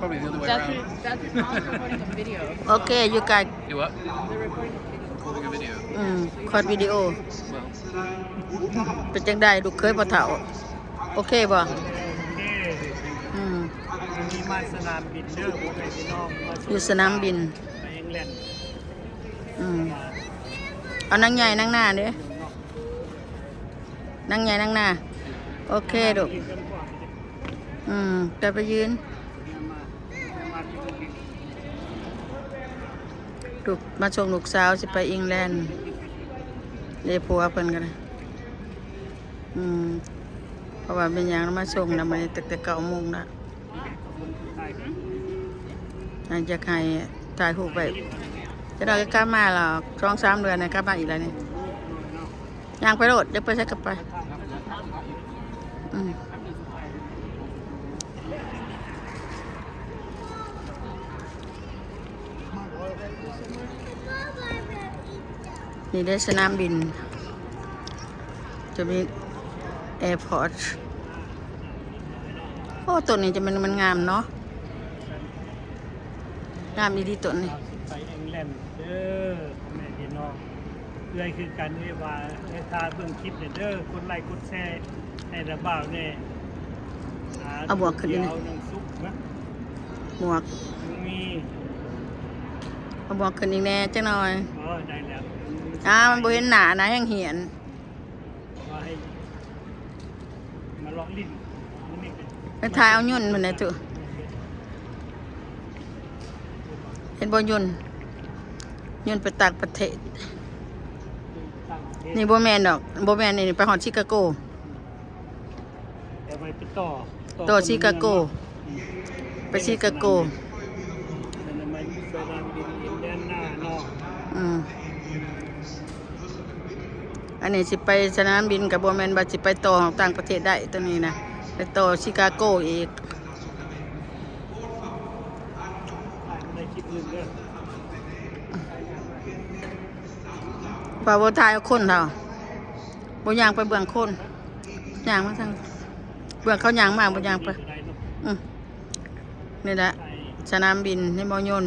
Probably the other way That's around. your, that's your mom's recording a video. โอเคอยู่ไกล Do what? They're recording a video. Recording a video. อืมคอดวิดีโอ Well, เป็นจังได้ลูกเคยบ่เฒ่า โอเคบ่โอเคอืมวันนี้มาสนามบินเด้อพวกไอ้พี่น้องมาอยู่สนามบิน ไปอังกฤษอืมเอานั่งใหญ่นั่งหน้าเด้อนั่งใหญ่นั่งหน้า โอเคลูกยืนกันก่อนอืมจะไปยืน มามาที่นี่ ลูกมาส่งลูกสาวสิไปอังกฤษเดี๋ยวผัวเพิ่นกันนะอืมเพราะว่าเป็นหยังมาส่งนะมันตั้งแต่เก้าโมงละถ่ายกันจะใครถ่ายรูไปจะได้กลับมาหรอกสองสามเดือนนะกลับมาอีกแล้วนี่ยางไปโลดเดี๋ยวไปใช้กลับไป อืม นี่ได้สนามบิน จะมีแอร์พอร์ตโอ้ตัวนี้จะมันมันงามเนาะงามดีดีตัวนี้เราสิไปอังกฤษเด้อพ่อแม่พี่น้องเพื่อคือกันเรียกว่าให้ทาเบิ่งคลิปเด้อคนไลค์กดแชร์ให้ระบ่าวแน่หเอาบวกขึ้นดิเดี๋ยวน้ำซุปนะหมวกยังมี เอาหมวกขึ้นอีกแน่จังหน่อยอ๋อได้แล้วอ่ามันบ่เห็นหนานะยังเหียนว่าให้มาเลาะลิ้นมันนี่เป็นไปถ่ายเอายุ่นมันได้ตัวเห็นบ่ยุ่นยุ่นไปต่างประเทศต่างประเทศนี่บ่แม่นดอกบ่แม่นนี่ไปฮอดชิคาโก แต่ไปไปต่อต่อชิคาโก ไปชิคาโก เป็นมาสนามบินอินเดียนาเนาะ อันนี้สิไปสนามบินกับบ่แมนว่าสิไปต่อต่างประเทศได้ตัวนี้นะไปต่อชิคาโกอีกถ่ายในคลิปอื่นเด้อว่าบ่ถ่ายเอาคนเท่าบยางไปเบื้องคนยางมาทางเบื้องเขายางมากบยางไปอืมนี่แหละสนามบินในมอยน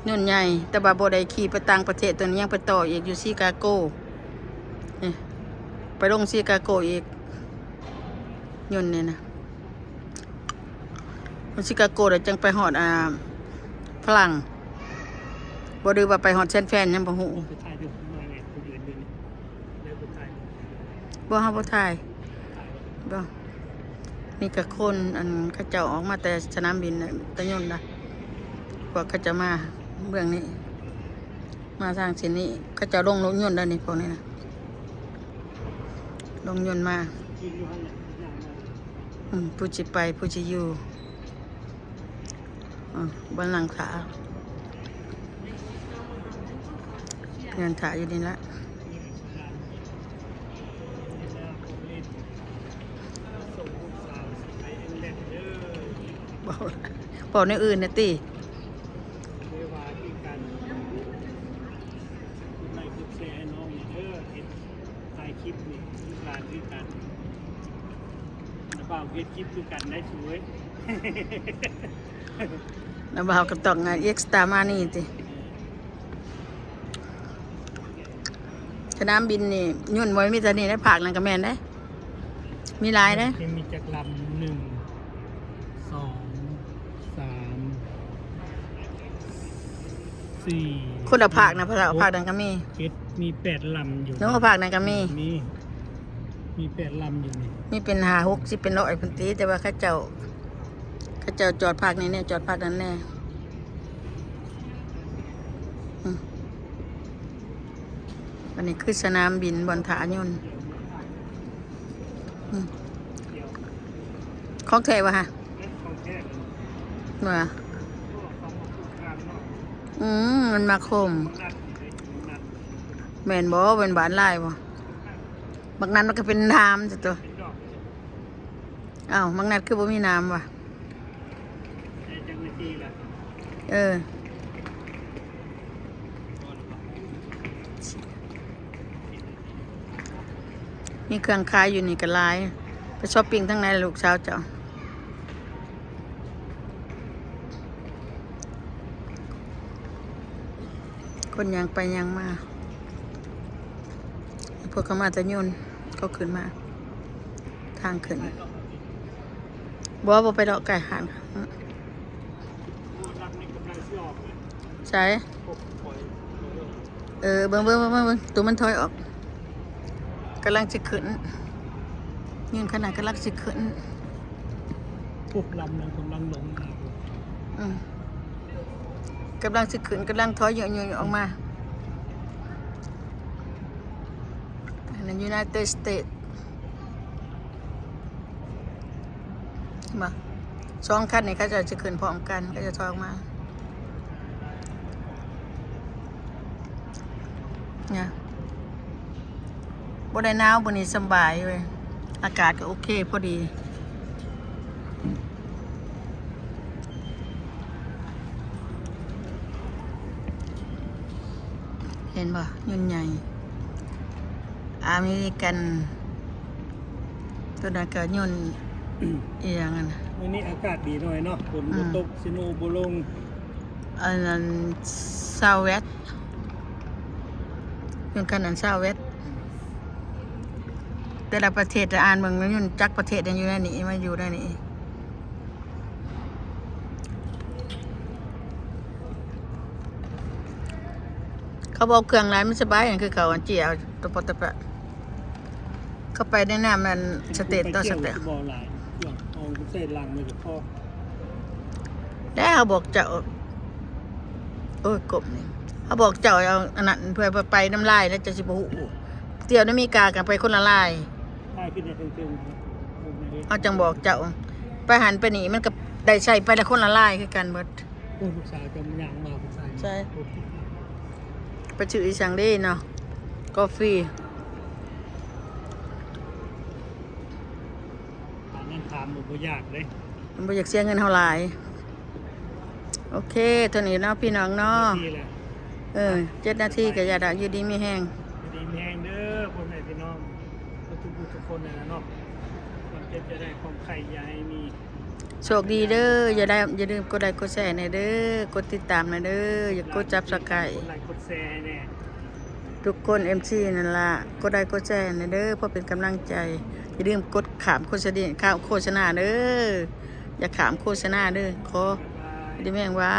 ต์ยนใหญ่ แต่ว่าบ่ได้ขี่ไปต่างประเทศตัวนี้ยังไปต่ออีกอยู่ชิคาโกนี่ไปลงชิคาโกอีกยนต์นี่ยนะลงชิคาโกเดี๋ยวจังไปฮอดอ่าฝรั่งบ่ดือว่าไปฮอดแซนแฟนยังบ่ฮู้ไปถ่ายดูมาไงคนอื่นดูนี่เดี๋ยวไปถ่ายบ่ฮาบ่ถ่ายบ่นี่ก็คนอันเขาเจ้าออกมาแต่สนามบินน่ะตะยนต์นะวกเขาจะมา เบื้องนี้ มาทางเส้นนี้เขาเจะลงรถยนต์แล้วนี่พวกนี้นะลงยนต์มาอืมผู้จิไปผู้จิอยู่อ่าบนหลังขาเงินถ่ายอยู่นี่ละแล้วผมเล่นส่งลูกสาวไปอังกเด้อบอกบอกในอื่นนะตี เวลาที่กันคุณนายคือแชร์ให้น้องนี่เด้อเห็นถ่ายคลิปนี่ที่ร้าน คือกันแล้วบ่าวเฮ็ดคลิปคือกันได้สวยแล้วบ่าวกับตอกงานเอ็กซ์ตามานี่ติสนามบินนี่ยุ่นไว้มีแต่นี่ได้ผักนั่นก็แม่นได้ มีหลายได้จะมีจักรลำหนึ่งสองสามสี่คนละผักนะผักผักนั่นก็มีเจ็ดมีแปดลำอยู่น้องก็ผักนั่นก็มีมี มีแปดลำอยู่นี่มีเป็นหาหกสิเป็นร้อยพันตีแต่ว่าเข้าเจ้าเข้าเจ้าจอดพักนี่เนี่ยจอดพักนั้นแน่อืมอันนี้คือสนามบินบนถานยนต์อืมของแท้วะฮะเอ๊ะของแท้เมื่อพวกของงานเนาะอืมมันมาคมเลยนัดแม่นบ่เป็นบานลายบ่ บางนั้นมันก็เป็นน้ำจ้ะตัวอ้าวบางนั้นคือบ่มีน้ำว่ะเออมีเครื่องคายอยู่นี่ก็ร้าย ไปช้อปปิ้งทั้งในลูกเช้าเจ้าคนยังไปยังมาพวกขามาจะยุ่น ก็ขึ้นมา ทางขึ้นบอกว่าบ่ไปดอกไก่หันรับนี่กำลังสิออกเลยใช่พวกปล่อยเออเบิ่งเบิ่งเบิ่งเบิ่งเบิ่งตัวมันถอยออกกำลังจะขึ้นยืนขนาดกำลังจะขึ้นพวกลำนั้นกำลังลงมาอืมกำลังจะขึ้นกำลังถอยเหยอะๆออกมา อัน United States มาสองคันนี่เขาจะจะขึ้นพร้อมกันก็จะถอยออกมาเนี่ยบนได้หนาวบนนี้สบายเลยอากาศก็โอเคพอดีเห็นป่ะยุ่นใหญ่ อเมริกันตัวนั้นก็ยุ่นอีอย่างนั้นน่ะวันนี้อากาศดีหน่อยเนาะฝนอืบ่มตกสิโนบ่ลงอันนั้นซาเวตยุ่นขนาดซาเวตแต่ละประเทศจะอ่านเมืองนั้นยุ่นจักประเทศนั้นอยู่ในนี้มาอยู่ในนี้เขาบอกเครื่องร้านไม่สบายอย่างคือเขาอันเจียวตะปะตะปะ เข้าไปในน้ำมันสเตตต่อสเตตไปกี่ยวกับบ่หลายเครื่องเอาเส้นลังมือกับพ่อแล้วเขาบอกเจ้าโอ้ยกบนี่เขาบอกเจ้าเอาอันนั้นเพื่อไปน้ำลายแล้วจะสิบหูเตียวน้ำมีกากันไปคนละลายใต้ขึ้นในเทิงๆเขาจังบอกเจ้าไปหันไปหนีมันก็ได้ใส่ไปละคนละลายคือกันเบิดโอ้ลูกสาวจะย่างมาผู้ชายใช่ไปชื่ออีสังเด้เนาะกาแฟ อันนั้นถาม บ่ยากเลยมันบ่อยากเสียเงินเท่าไหร่โอเคเท่านี้เนาะพี่น้องเนาะนี่แหละเออเจ็ดนาทีก็อย่าดักอยู่ดีมีแห้งดีแมงเด้อคนไหนพี่น้องทุกผู้ทุกคนนะเนาะมันจะจะได้ความไข่อยาให้มีโชคดีเด้ออย่าได้อย่าลืมกดไลค์กดแชร์ในอยเด้อกดติดตามในอยเด้ออย่ากดจับสกายคนไลค์กดแชร์แน่ทุกคน MC นั่นล่ะกดไลค์กดแชร์ในอยเด้อเพื่อเป็นกำลังใจ อย่าลืมกดขามโฆษณาข้าวโฆษณาเด้ออย่าขามโฆษณาเด้อขอดีแมงไว้